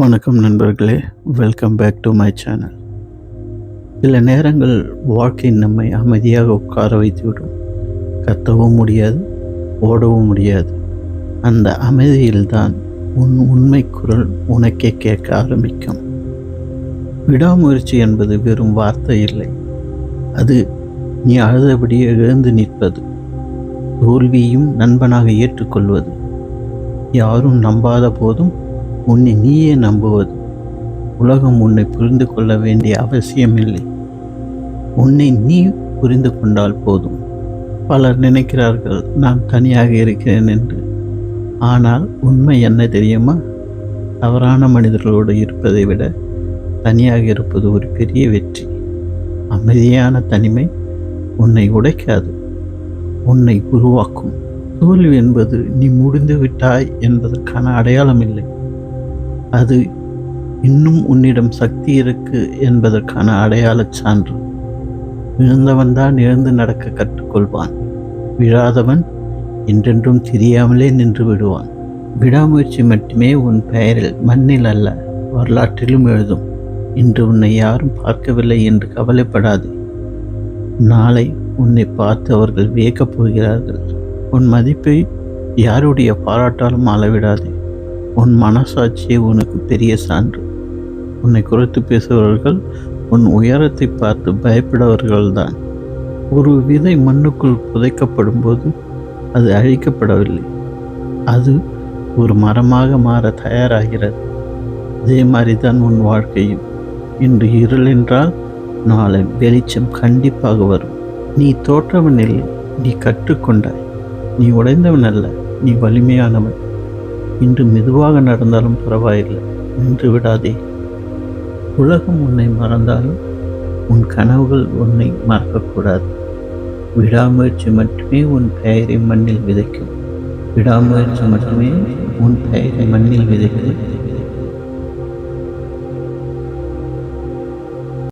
வணக்கம் நண்பர்களே. Welcome back to my channel சில நேரங்கள் வாழ்க்கை நம்மை அமைதியாக உட்கார வைத்துவிடும் கத்தவும் முடியாது ஓடவும் முடியாது. அந்த அமைதியில்தான் உன் உண்மை குரல் உனக்கே கேட்க ஆரம்பிக்கும். விடாமுயற்சி என்பது வெறும் வார்த்தை இல்லை. அது நீ அழுதபடியே எழுந்து நிற்பது. தோல்வியும் நண்பனாக ஏற்றுக்கொள்வது. யாரும் நம்பாத போதும் உன்னை நீயே நம்புவது. உலகம் உன்னை புரிந்து கொள்ள வேண்டிய அவசியமில்லை. உன்னை நீ புரிந்து கொண்டால் போதும். பலர் நினைக்கிறார்கள் நான் தனியாக இருக்கிறேன் என்று. ஆனால் உண்மை என்ன தெரியுமா? தவறான மனிதர்களோடு இருப்பதை விட தனியாக இருப்பது ஒரு பெரிய வெற்றி. அமைதியான தனிமை உன்னை உடைக்காது. உன்னை உருவாக்கும். தோல்வி என்பது நீ முடிந்து விட்டாய் என்பதற்கான அடையாளம் இல்லை. அது இன்னும் உன்னிடம் சக்தி இருக்கு என்பதற்கான அடையாளச் சான்று. விழுந்தவன் தான் எழுந்து நடக்க கற்றுக்கொள்வான். விழாதவன் என்றென்றும் தெரியாமலே நின்று விடுவான். விடாமுயற்சி மட்டுமே உன் பெயரில் மண்ணில் அல்ல வரலாற்றிலும் எழுதும். இன்று உன்னை யாரும் பார்க்கவில்லை என்று கவலைப்படாது. நாளை உன்னை பார்த்து அவர்கள் வியக்கப் போகிறார்கள். உன் மதிப்பை யாருடைய பாராட்டாலும் அளவிடாதே. உன் மனசாட்சியே உனக்கு பெரிய சான்று. உன்னை குறைத்து பேசுபவர்கள் உன் உயரத்தை பார்த்து பயப்படுபவர்கள்தான் ஒரு விதை மண்ணுக்குள் புதைக்கப்படும் போது அது அழிக்கப்படவில்லை. அது ஒரு மரமாக மாற தயாராகிறது. அதே மாதிரி தான் உன் வாழ்க்கையும். இன்று இருள் என்றால் நாளை வெளிச்சம் கண்டிப்பாக வரும். நீ தோற்றவன் இல்லை நீ கற்றுக்கொண்டாய். நீ உடைந்தவன் அல்ல நீ வலிமையானவன். இன்று மெதுவாக நடந்தாலும் பரவாயில்லை. நின்று விடாதே. உலகம் உன்னை மறந்தாலும் உன் கனவுகள் உன்னை மறக்கக்கூடாது. விடாமுயற்சி மட்டுமே உன் பெயரை மண்ணில் விதைக்கும். விடாமுயற்சி மட்டுமே உன் பெயரை மண்ணில் விதைக்கும்.